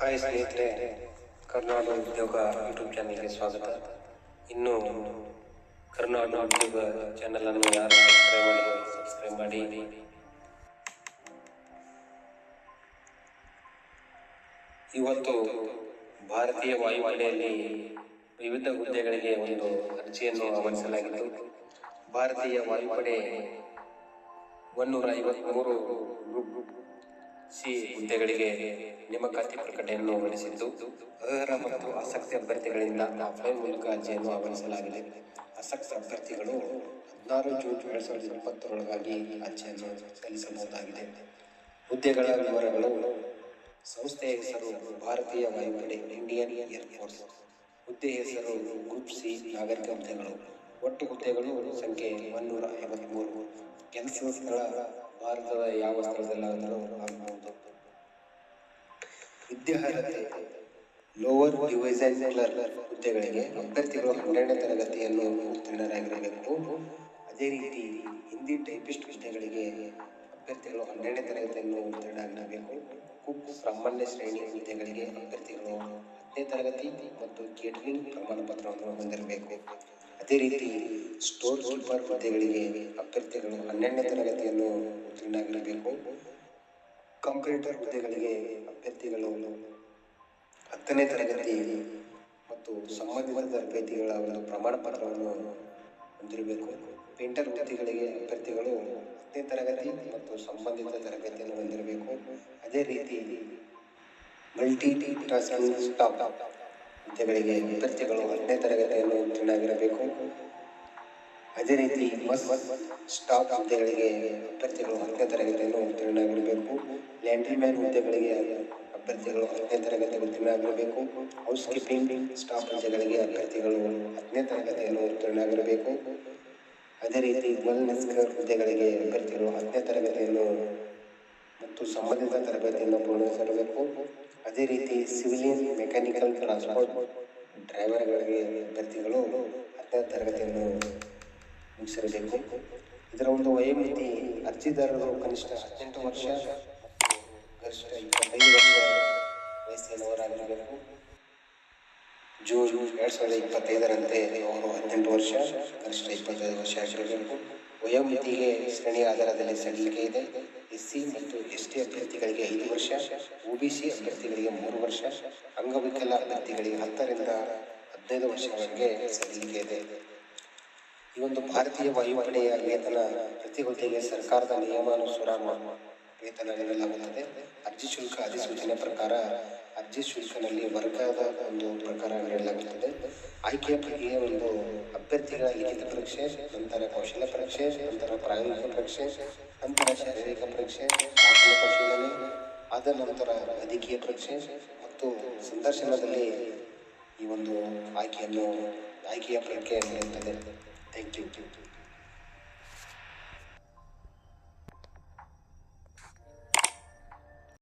Hi ಸ್ನೇಹಿತರೆ ಕರ್ನಾಟಕ ಉದ್ಯೋಗ YouTube ಚಾನಲ್ಗೆ ಸ್ವಾಗತ. ಇನ್ನು ಕರ್ನಾಟಕ ಉದ್ಯೋಗ ಚಾನಲ್ ಅನ್ನು ಯಾರು ಸಬ್ಸ್ಕ್ರೈಬ್ ಮಾಡಿ ಸಬ್ಸ್ಕ್ರೈಬ್ ಮಾಡಿ. ಇವತ್ತು ಭಾರತೀಯ ವಾಯುಪಡೆಯಲ್ಲಿ ವಿವಿಧ ಹುದ್ದೆಗಳಿಗೆ ಒಂದು ಅರ್ಜಿಯನ್ನು ಆಹ್ವಾನಿಸಲಾಗಿತ್ತು. ಭಾರತೀಯ ವಾಯುಪಡೆ ಒನ್ನೂರ ಐವತ್ಮೂರು ಗ್ರೂಪ್ ಸಿ ಹುದ್ದೆಗಳಿಗೆ ನೇಮಕಾತಿ ಪ್ರಕಟಣೆಯನ್ನು ಹೊರಡಿಸಿದ್ದು ಅರ್ಹ ಮತ್ತು ಆಸಕ್ತಿ ಅಭ್ಯರ್ಥಿಗಳಿಂದ ಆಫ್ಲೈನ್ ಮೂಲಕ ಅರ್ಜಿಯನ್ನು ಆಹ್ವಾನಿಸಲಾಗಿದೆ. ಆಸಕ್ತ ಅಭ್ಯರ್ಥಿಗಳು ಹದಿನಾರು ಜೂನ್ ಎರಡು ಸಾವಿರದ ಇಪ್ಪತ್ತರೊಳಗಾಗಿ ಅರ್ಜಿಯನ್ನು ಸಲ್ಲಿಸಬಹುದಾಗಿದೆ. ಹುದ್ದೆಗಳ ವಿವರಗಳು ಸಂಸ್ಥೆಯ ಹೆಸರು ಭಾರತೀಯ ವಾಯುಪಡೆ ಇಂಡಿಯನ್ ಏರ್ಫೋರ್ಸ್ ಹುದ್ದೆ ಹೆಸರು ಗ್ರೂಪ್ ಸಿ ನಾಗರಿಕ ಹುದ್ದೆಗಳು. ಒಟ್ಟು ಹುದ್ದೆಗಳು ಸಂಖ್ಯೆ ಒನ್ನೂರ ಐವತ್ತ್ಮೂರು ಕೆಲಸದ ಸ್ಥಳ ಭಾರತದ ಯಾವ ಸ್ಥಳದಲ್ಲಾದರೂ ವಿದ್ಯಾರ್ಹತೆ ಲೋವರ್ ಡಿವಿಷನ್ ಕ್ಲರ್ಕ್ ಹುದ್ದೆಗಳಿಗೆ ಅಭ್ಯರ್ಥಿಗಳು ಹನ್ನೆರಡನೇ ತರಗತಿಯನ್ನು ಉತ್ತೀರ್ಣರಾಗಿರಬೇಕು. ಅದೇ ರೀತಿ ಹಿಂದಿ ಟೈಪಿಸ್ಟ್ ಹುದ್ದೆಗಳಿಗೆ ಅಭ್ಯರ್ಥಿಗಳು ಹನ್ನೆರಡನೇ ತರಗತಿಯನ್ನು ಉತ್ತೀರ್ಣರಾಗಿರಬೇಕು. ಕುಕ್ ಸಾಮಾನ್ಯ ಶ್ರೇಣಿ ಹುದ್ದೆಗಳಿಗೆ ಅಭ್ಯರ್ಥಿಗಳು ಹತ್ತನೇ ತರಗತಿ ಮತ್ತು ಕೇಟರಿಂಗ್ ಪ್ರಮಾಣ ಪತ್ರವನ್ನು ಹೊಂದಿರಬೇಕು. ಅದೇ ರೀತಿ ಸ್ಟೋರ್ ಕೀಪರ್ ಹುದ್ದೆಗಳಿಗೆ ಅಭ್ಯರ್ಥಿಗಳು ಹನ್ನೆರಡನೇ ತರಗತಿಯನ್ನು ಉತ್ತೀರ್ಣರಾಗಿರಬೇಕು. ಕಂಪ್ಯೂಟರ್ ಹುದ್ದೆಗಳಿಗೆ ಅಭ್ಯರ್ಥಿಗಳು ಹತ್ತನೇ ತರಗತಿ ಮತ್ತು ಸಂಬಂಧಿತ ತರಬೇತಿಗಳ ಒಂದು ಪ್ರಮಾಣ ಪತ್ರವನ್ನು ಹೊಂದಿರಬೇಕು. ಪೇಂಟರ್ ಹುದ್ದೆಗಳಿಗೆ ಅಭ್ಯರ್ಥಿಗಳು ಹತ್ತನೇ ತರಗತಿ ಮತ್ತು ಸಂಬಂಧಿತ ತರಬೇತಿಯನ್ನು ಹೊಂದಿರಬೇಕು. ಅದೇ ರೀತಿ ಮಲ್ಟಿ ಸ್ಟಾಫ್ ಹುದ್ದೆಗಳಿಗೆ ಅಭ್ಯರ್ಥಿಗಳು ಹತ್ತನೇ ತರಗತಿಯನ್ನು ಉತ್ತೀರ್ಣರಾಗಿರಬೇಕು. ಅದೇ ರೀತಿ ಬಸ್ ಸ್ಟಾಪ್ ಹುದ್ದೆಗಳಿಗೆ ಅಭ್ಯರ್ಥಿಗಳು ಹತ್ತನೇ ತರಗತಿಯನ್ನು ಉತ್ತೀರ್ಣರಾಗಿರಬೇಕು. ಲ್ಯಾಂಡ್ರಿ ಮ್ಯಾನ್ ಹುದ್ದೆಗಳಿಗೆ ಅಭ್ಯರ್ಥಿಗಳು ಹತ್ತನೇ ತರಗತಿ ಉತ್ತೀರ್ಣರಾಗಿರಬೇಕು ಹೌಸ್ ಕೀಪಿಂಗ್ ಸ್ಟಾಫ್ ಹುದ್ದೆಗಳಿಗೆ ಅಭ್ಯರ್ಥಿಗಳು ಹತ್ತನೇ ತರಗತಿಯನ್ನು ಉತ್ತೀರ್ಣರಾಗಿರಬೇಕು ಅದೇ ರೀತಿ ವೆಲ್ನೆಸ್ಕರ್ ಹುದ್ದೆಗಳಿಗೆ ಅಭ್ಯರ್ಥಿಗಳು ಹತ್ತನೇ ತರಗತಿಯನ್ನು ಮತ್ತು ಸಂಬಂಧಿತ ತರಬೇತಿಯನ್ನು ಪೂರ್ಣಗೊಳಿಸಿರಬೇಕು ಅದೇ ರೀತಿ ಸಿವಿಲಿಯನ್ ಮೆಕ್ಯಾನಿಕಲ್ ಟ್ರಾನ್ಸ್ಪೋರ್ಟ್ ಡ್ರೈವರ್ಗಳಿಗೆ ಅಭ್ಯರ್ಥಿಗಳು ಹತ್ತನೇ ತರಗತಿಯನ್ನು ಮುಗಿಸಿರಬೇಕು ಇದರ ಒಂದು ವಯೋಮಿತಿ ಅರ್ಜಿದಾರರು ಕನಿಷ್ಠ ಹದಿನೆಂಟು ವರ್ಷ ಗರಿಷ್ಠ ಇಪ್ಪತ್ತೈದು ವರ್ಷ ಜೂನ್ ಎರಡು ಸಾವಿರದ ಇಪ್ಪತ್ತೈದರಂತೆ ಅವರು ಹದಿನೆಂಟು ವರ್ಷ ಗರಿಷ್ಠ ಇಪ್ಪತ್ತೈದು ವರ್ಷ ಆಗಿರಬೇಕು ವಯೋಮಿತಿಗೆ ಶ್ರೇಣಿ ಆಧಾರದಲ್ಲಿ ಸಡಿಲಿಕೆ ಇದೆ. ಎಸ್ ಸಿ ಮತ್ತು ಎಸ್ ಟಿ ಅಭ್ಯರ್ಥಿಗಳಿಗೆ ಐದು ವರ್ಷ, ಒ ಬಿ ಸಿ ಅಭ್ಯರ್ಥಿಗಳಿಗೆ ಮೂರು ವರ್ಷ, ಅಂಗವಿಕಲ ಅಭ್ಯರ್ಥಿಗಳಿಗೆ ಹತ್ತರಿಂದ ಹದಿನೈದು ವರ್ಷಗಳಿಗೆ ಸಲ್ಲಿಕೆ ಇದೆ. ಈ ಒಂದು ಭಾರತೀಯ ವಾಯುಪಡೆಯ ವೇತನ ಪ್ರತಿ ಹುದ್ದೆಗೆ ಸರ್ಕಾರದ ನಿಯಮಾನುಸಾರ ವೇತನ ನೀಡಲಾಗುತ್ತದೆ. ಅರ್ಜಿ ಶುಲ್ಕ ಅಧಿಸೂಚನೆ ಪ್ರಕಾರ, ಅರ್ಜಿ ಶುಲ್ಕನಲ್ಲಿ ವರ್ಗದ ಒಂದು ಪ್ರಕಾರ ನೀಡಲಾಗುತ್ತದೆ ಆಯ್ಕೆಯ ಪ್ರಕ್ರಿಯೆ ಒಂದು ಅಭ್ಯರ್ಥಿಗಳ ಲಿಖಿತ ಪರೀಕ್ಷೆ, ನಂತರ ಕೌಶಲ್ಯ ಪರೀಕ್ಷೆ, ನಂತರ ಪ್ರಾಯೋಗಿಕ ಪರೀಕ್ಷೆ, ನಂತರ ಶಾರೀರಿಕ ಪರೀಕ್ಷೆ ದಾಖಲೆ ಪರಿಶೀಲನೆ, ಆದ ನಂತರ ವೈದ್ಯಕೀಯ ಪರೀಕ್ಷೆ ಮತ್ತು ಸಂದರ್ಶನದಲ್ಲಿ ಈ ಒಂದು ಆಯ್ಕೆಯನ್ನು ಆಯ್ಕೆಯ ಪ್ರಕ್ರಿಯೆ ನಡೆಯುತ್ತದೆ ಥ್ಯಾಂಕ್ ಯು